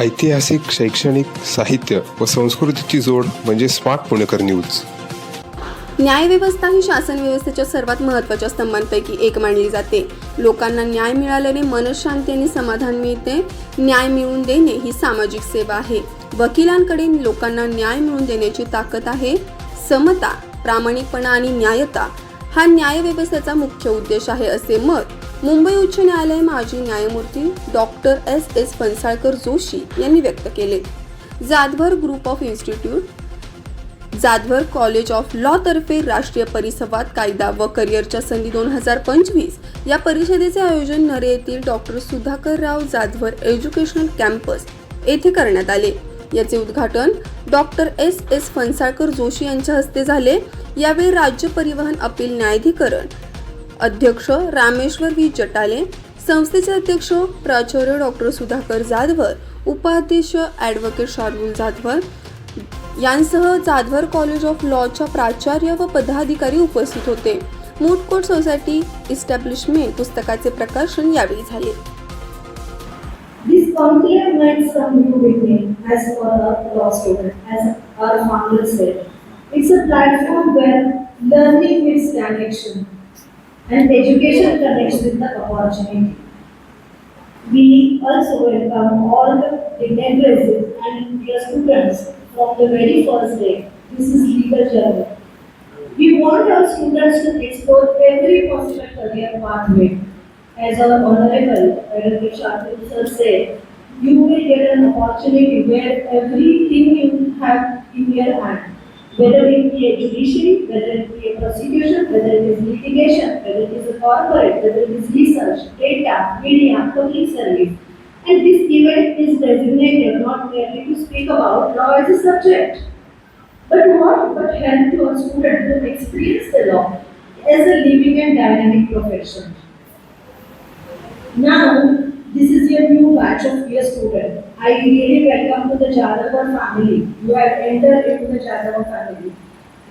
ऐतिहासिक शैक्षणिक साहित्य व संस्कृतीची जोड म्हणजे स्मार्ट पुणेकर न्यूज. न्यायव्यवस्था ही शासन व्यवस्थेच्या सर्वात महत्त्वाच्या स्तंभांपैकी एक मानली जाते. लोकांना न्याय मिळाल्याने मनशांती आणि समाधान मिळते. न्याय मिळवून देणे ही सामाजिक सेवा आहे. वकिलांकडे लोकांना न्याय मिळवून देण्याची ताकद आहे. समता प्रामाणिकपणा आणि न्यायता हा न्यायव्यवस्थेचा मुख्य उद्देश आहे असे मत मुंबई उच्च न्यायालय माजी न्यायमूर्ती doctor S S Phansalkar Joshi यांनी व्यक्त केले. Jadhavar group of institute Jadhavar college of law तर्फे राष्ट्रीय परिसंवाद कायदा व करिअरच्या संधी दोन हजार पंचवीस या परिषदेचे आयोजन नरे येथील doctor Sudhakarrao Jadhavar educational campus येथे करण्यात आले. याचे उद्घाटन doctor S S Phansalkar Joshi यांच्या हस्ते झाले. यावेळी राज्य परिवहन अपील न्यायाधिकरण अध्यक्ष रामेश्वर व्ही. जटाले संस्थेचे अध्यक्ष प्राचार्य डॉक्टर सुधाकर जाधवर उपाध्यक्ष ॲडव्होकेट शार्दुल जाधवर यांसह जाधवर कॉलेज ऑफ लॉच्या प्राचार्य व पदाधिकारी उपस्थित होते. मूड कोर्ट सोसायटी इस्टॅब्लिशमेंट पुस्तकाचे प्रकाशन यावेळी झाले. This conclave meant some new beginning as for a law student, as our founder said. It's a platform where learning meets connection. And education connects with the opportunity. We also welcome all the undergraduates and dear students from the very first day. This is legal journey. We want our students to explore every possible career pathway as our honorable Advocate Shakti sir said, you will get an opportunity where everything you have in your hand, whether it be a judiciary, whether it be a prosecution, whether it is litigation, whether it is a corporate, whether it is research, data, media, public service. And this event is designated not merely to speak about law as a subject, but what but help to our students to experience the law as a living and dynamic profession. Now, this is your new batch of dear student. I really welcome to the Jadava family. You have entered into the Jadava family,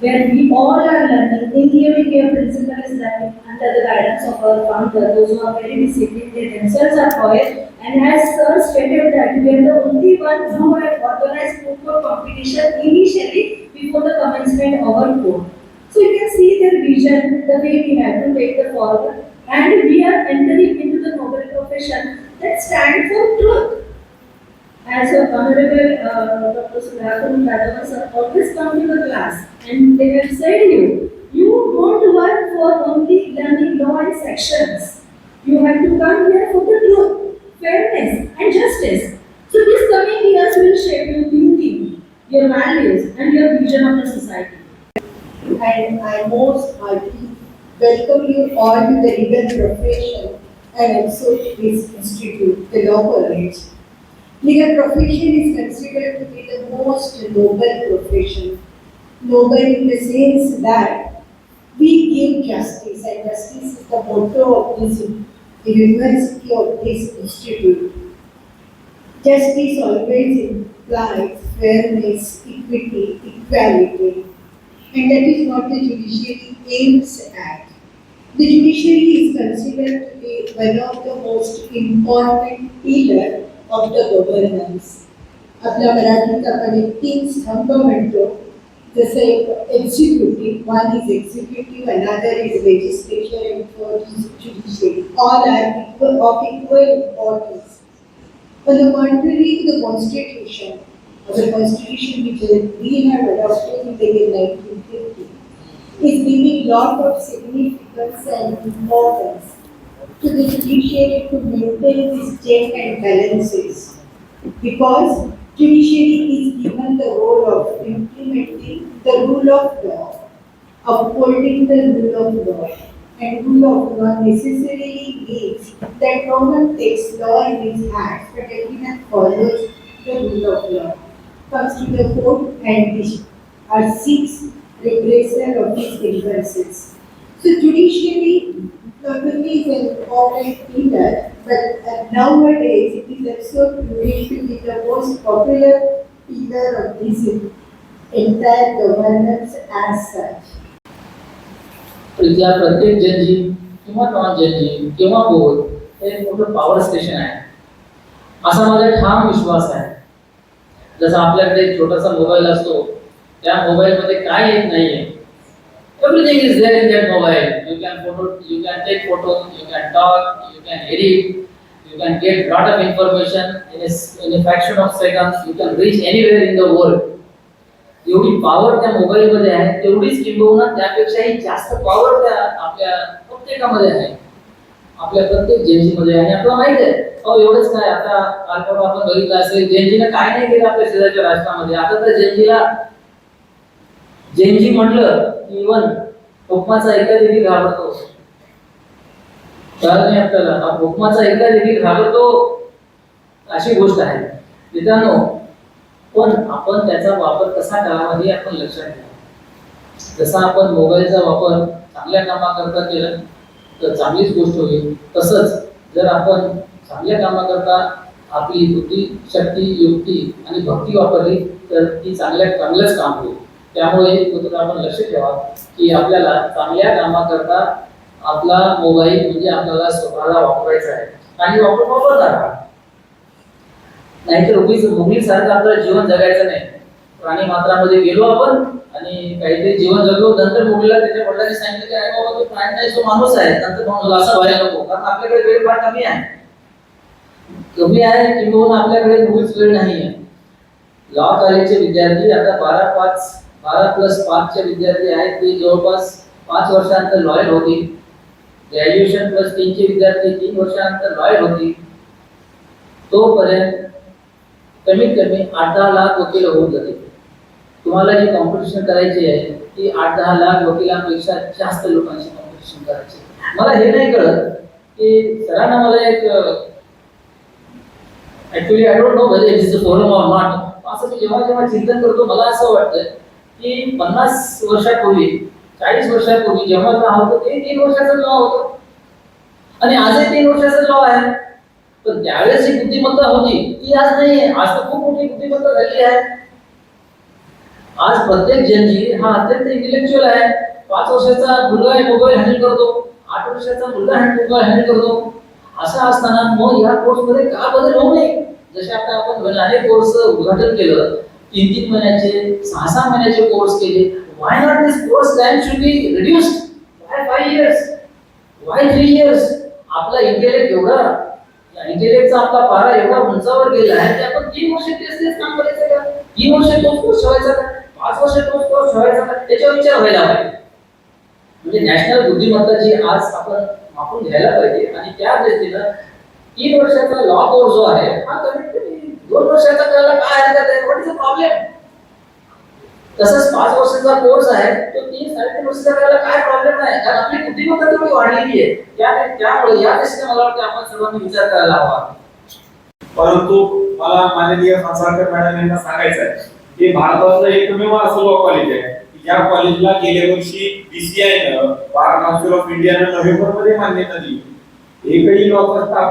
where we all are learning. In here, we care principle is learning under the guidance of our founder. Those who are very disciplined, they themselves are poets. And as sir stated that we are the only one who have organized court competition initially before the commencement of our court. So you can see their vision, the way we have to take the forward. And we are entering into the noble profession that stand for truth. As a honorable uh, Dr. Sudhakar Kadava sir always come to the class and they have said you, you don't work for only learning law and sections. You have to come here for the truth, fairness and justice. So this coming years will shape your thinking, your values and your vision of the society. and I most heartily welcome you all to the legal profession and also this institute, the law college. Legal profession is considered to be the most noble profession. Noble in the sense that we give justice and justice is the motto of this university of this institute. Justice always implies fairness, equity, equality, and that is what the judiciary aims at. The judiciary is considered to be one of the most important pillar of the governance. आपल्या मराठीत आपण एक तीन स्तंभ म्हणतो जसं एक executive one is executive another is legislature and fourth is judiciary all are equal of equal importance On the contrary to the constitution, or the constitution which we have adopted in the year 1950, is giving lot of significance and importance to the judiciary to maintain these check and balances. Because judiciary is given the role of implementing the rule of law, upholding the rule of law. And rule of law necessarily means that no one takes law in his hands, but everyone follows the rule of law. Comes to the court and are six repressal of these grievances. So judiciary not only is an important pillar, but uh, nowadays it is also proving to be the most popular pillar of this entire governance as such. इथल्या प्रत्येक जंजीम किंवा non जंजीम किंवा बोध हे मोठं power station आहे असा माझा ठाम विश्वास आहे जसं आपल्याकडे छोटासा मोबाईल असतो त्या मोबाईल मध्ये काय येत नाहीये Everything is there in that mobile. You can photo, you can take photos, you can talk, you can edit, you can get lot of information in a, in a fraction of seconds. You can reach anywhere in the world. एवढी power त्या mobile मध्ये आहे तेवढीच किंबहुना त्यापेक्षाही जास्त power त्या आपल्या प्रत्येकामध्ये आहे आपल्या प्रत्येक जेनजी मध्ये आहे आणि आपल्याला माहीत आहे अहो एवढंच काय आता आपण बघितलं असेल जेनजीने काय नाही केलं आपल्या शेजारच्या राष्ट्रामध्ये आता तर जेनजीला जैनजी म्हटलं की इवन उपमाचा ऐका देखील घाबरतो. कळत नाही आपल्याला. हा हुकमाचा ऐका देखील घाबरतो अशी गोष्ट आहे. मित्रांनो पण आपण त्याचा वापर कसा करावा हे आपण लक्षात घ्या. जसा आपण मोबाईलचा वापर चांगल्या कामाकरता केला तर चांगलीच गोष्ट होईल. तसंच जर आपण चांगल्या कामाकरता आपली बुद्धी शक्ती युक्ती आणि भक्ती वापरली तर ती चांगल्या चांगलंच काम होईल. त्यामुळे मित्र आपण लक्ष ठेवा की आपल्याला चांगल्या कामाकरता आपला मोबाईल म्हणजे आपल्याला स्वतःला वापरायचा आहे. आणि वापर वापरणार नाहीतर उगीच मुलीसारखं आपलं जीवन जगायचं नाही. प्राणी मात्रामध्ये गेलो आपण आणि काहीतरी जीवन जगलो नंतर मुलीला त्याच्या वडिलांनी सांगितलं की अरे बाबा तो प्राणी नाही तो माणूस आहे. नंतर माणूस असा व्हायला नको कारण आपल्याकडे वेळ फार कमी आहे. कमी आहे किंवा आपल्याकडे मुळीच वेळ नाही आहे लॉ कॉलेजचे विद्यार्थी आता बारा पाच बारा प्लस पाचचे विद्यार्थी आहेत. ते जवळपास पाच वर्षानंतर लॉयर होतील ग्रॅज्युएशन प्लस तीनचे विद्यार्थी तीन वर्षानंतर लॉयर होतील तोपर्यंत कमीत कमी आठ दहा लाख वकील होऊन जातील तुम्हाला जी कॉम्पिटिशन करायची आहे ती आठ दहा लाख वकिलांपेक्षा जास्त लोकांशी कॉम्पिटिशन करायची मला हे नाही कळत की सरांना मला एक actually I don't know whether it is a forum or not असं मी जेव्हा जेव्हा चिंतन करतो मला असं वाटतं की पन्नास वर्षापूर्वी चाळीस वर्षापूर्वी जेव्हा लॉ होतं ते तीन वर्षाचं लॉ होतं. आणि आजही तीन वर्षाचं लॉ आहे. पण त्यावेळेस जी बुद्धिमत्ता होती ती आज नाही आहे. आज तर खूप मोठी बुद्धिमत्ता झाली आहे. आज प्रत्येक जनजी हा अत्यंत इंटेलेक्च्युअल आहे. पाच वर्षाचा मुलगा मोबाईल हँडल करतो. आठ वर्षाचा मुलगा मोबाईल हँडल करतो. असं असताना मग या कोर्समध्ये का बदल होऊ नये? जसे आता आपण अनेक कोर्स उद्घाटन केलं तीन तीन महिन्याचे सहा सहा महिन्याचे कोर्स केले. Why not this course time should be reduced why five years why three years आपला इंटेलेक्ट एवढा इंटेलेक्टचा आपला पारा एवढा उंचावर गेला आहे की आपण तीन वर्ष तेच तेच काम करायचं का? तीन वर्ष तोच कोर्स ठेवायचा का? पाच वर्ष तोच कोर्स ठेवायचा का? त्याच्यावर विचार व्हायला पाहिजे म्हणजे नॅशनल बुद्धिमत्ता जी आज आपण वापरून घ्यायला पाहिजे. आणि त्या दृष्टीनं तीन वर्षाचा लॉ कोर्स जो आहे हा कमीत कमी दोन वर्षाचा करायला काय हरकत आहे? व्हॉट इज अ प्रॉब्लेम तसंच पाच वर्षाचा कोर्स आहे तो तीन साडेतीन वर्षाचा करायला काय प्रॉब्लेम नाही? कारण आपली बुद्धिमत्ता तेवढी वाढलेली आहे. त्या त्यामुळे या दृष्टीने मला वाटतं आपण सर्वांनी विचार करायला हवा. परंतु मला माननीय फणसाळकर मॅडम यांना सांगायचं आहे की भारतातलं एकमेव असं लॉ कॉलेज आहे. की ज्या कॉलेजला गेल्या वर्षी बीसीआय बार काउन्सिल ऑफ इंडियानं नोव्हेंबरमध्ये मान्यता दिली. एकही लॉ करता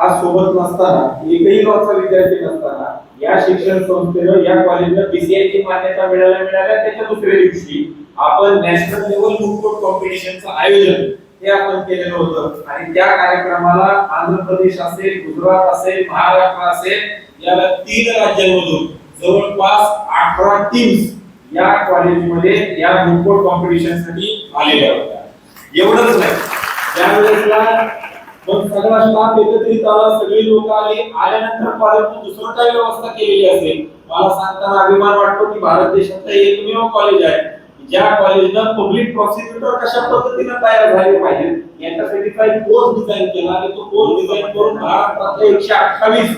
आज सोबत नसताना एकही लॉचा विद्यार्थी नसताना या शिक्षण संस्थेनं या कॉलेजला बीसीआयची मान्यता मिळायला मिळाल्या त्याच्या दुसऱ्या दिवशी आपण नॅशनल लेवल बुक कॉम्पिटिशनचं आयोजन हे आपण केलेलं होतं. आणि त्या कार्यक्रमाला आंध्र प्रदेश असेल गुजरात असेल महाराष्ट्र असेल याला तीन राज्यांमधून जवळपास अठरा टीम्स या कॉलेजमध्ये या बुकबोर्ड कॉम्पिटिशनसाठी आलेल्या होत्या. एवढंच नाही. त्यावेळेसला मग सगळा स्टाफ एकत्रित आला सगळी लोक आली. आल्यानंतर कॉलेजने दुसरं काय व्यवस्था केलेली असेल? मला सांगताना अभिमान वाटतो की भारत देशातलं एकमेव कॉलेज आहे. ज्या कॉलेजनं पब्लिक प्रॉसिक्युटर कशा पद्धतीनं तयार झाले पाहिजे? याच्यासाठी काही कोर्स डिझाईन केला आणि तो कोर्स डिझाईन करून महाराष्ट्रातल्या एकशे अठ्ठावीस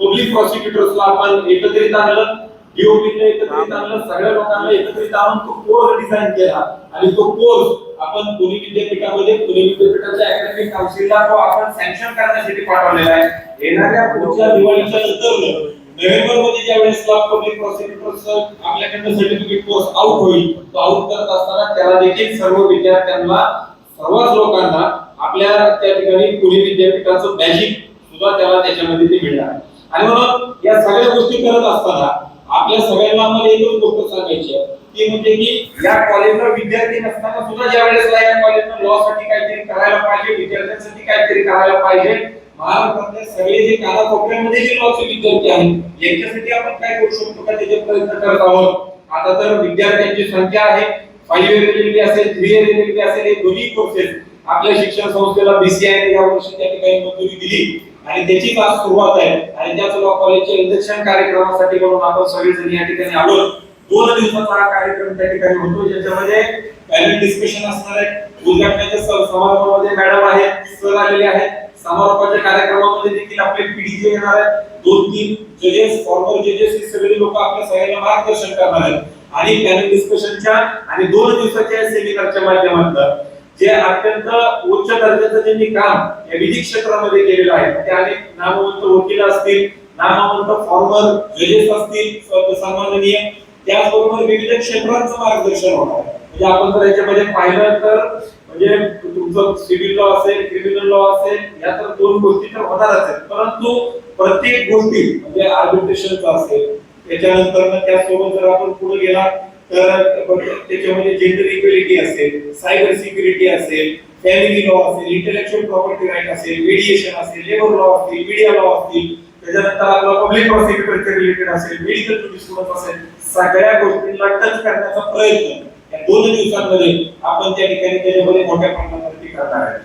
पब्लिक प्रॉसिक्युटर्सला आपण एकत्रित आणलं. डीओपीने एकत्रित आणलं सगळ्या लोकांना एकत्रित आणून तो कोर्स डिझाईन केला. आणि तो कोर्स आपण पुणे विद्यापीठामध्ये पुणे विद्यापीठाच्या अकॅडमिक काउन्सिलला तो आपण सँक्शन करण्यासाठी पाठवलेला आहे. येणाऱ्या पुढच्या दिवाळीच्या नंतर नोव्हेंबरमध्ये ज्या वेळेस पब्लिक प्रॉसिक्युटर्स आपल्याकडनं सर्टिफिकेट कोर्स आउट होईल तो आउट करत असताना त्याला देखील सर्व विद्यार्थ्यांना सर्वच लोकांना आपल्या त्या ठिकाणी पुणे विद्यापीठाचं मॅजिक सुद्धा त्याला त्याच्यामध्ये ते मिळणार. आणि म्हणून या सगळ्या गोष्टी करत असताना आपल्या सगळ्यांना आम्हाला एकच गोष्ट सांगायची आहे. ती म्हणजे की या कॉलेजला विद्यार्थी नसताना सुद्धा ज्या वेळेस या कॉलेजला लॉ साठी काहीतरी करायला पाहिजे विद्यार्थ्यांसाठी काहीतरी करायला पाहिजे महाराष्ट्रातले सगळे जे कानाकोपऱ्यामध्ये जे लॉचे विद्यार्थी आहेत यांच्यासाठी आपण काय करू शकतो का त्याचे प्रयत्न करत आहोत? आता तर विद्यार्थ्यांची संख्या आहे. फाईव्ह इयर एल असेल थ्री इयर एल असेल हे दोन्ही कोर्सेस आपल्या शिक्षण संस्थेला बीसीआय या वर्षी त्या ठिकाणी मंजुरी दिली. आणि त्याची आज सुरुवात आहे. आणि त्याच लॉ कॉलेजच्या इंजेक्शन कार्यक्रमासाठी म्हणून आपण सगळेजण या ठिकाणी आलो दोन दिवसाचा हा कार्यक्रम त्या ठिकाणी होतो ज्याच्यामध्ये पॅनल डिस्कशन असणार आहे. उद्घाटनाच्या समारंभामध्ये मॅडम आहेत सर आलेले आहेत. समारोपाच्या कार्यक्रमामध्ये देखील आपले पीडीजे येणार आहेत. दोन तीन जजेस फॉर्मर जजेस हे सगळे लोक आपल्या सगळ्यांना मार्गदर्शन करणार आहेत. आणि पॅनल डिस्कशनच्या आणि दोन दिवसाच्या सेमिनारच्या माध्यमातून जे अत्यंत उच्च दर्जाचं त्यांनी काम या विधी क्षेत्रामध्ये केलेलं आहे ते अनेक नामवंत वकील असतील नामवंत फॉर्मर जजेस असतील सन्माननीय त्याचबरोबर विविध क्षेत्रांचं मार्गदर्शन होणार म्हणजे आपण जर याच्यामध्ये पाहिलं तर म्हणजे तुमचं सिव्हिल लॉ असेल क्रिमिनल लॉ असेल या तर दोन गोष्टी तर होणारच आहेत. परंतु प्रत्येक गोष्टी म्हणजे आर्बिट्रेशनचं असेल त्याच्यानंतर त्यासोबत जर आपण पुढे गेला तर त्याच्यामध्ये जेंडर इक्वेलिटी असेल सायबर सिक्युरिटी असेल फॅमिली लॉ असेल इंटेलेक्च्युअल प्रॉपर्टी राईट असेल मेडिएशन असेल लेबर लॉ असतील मीडिया लॉ असतील त्याच्यानंतर आपला पब्लिक प्रॉसिक्युटरच्या रिलेटेड असेल मेडिकल ज्युडिस्प्रुडन्स असेल सगळ्या गोष्टींना टच करण्याचा प्रयत्न. या दोन दिवसांमध्ये आपण त्या ठिकाणी त्याच्यामध्ये मोठ्या प्रमाणावरती करणार आहे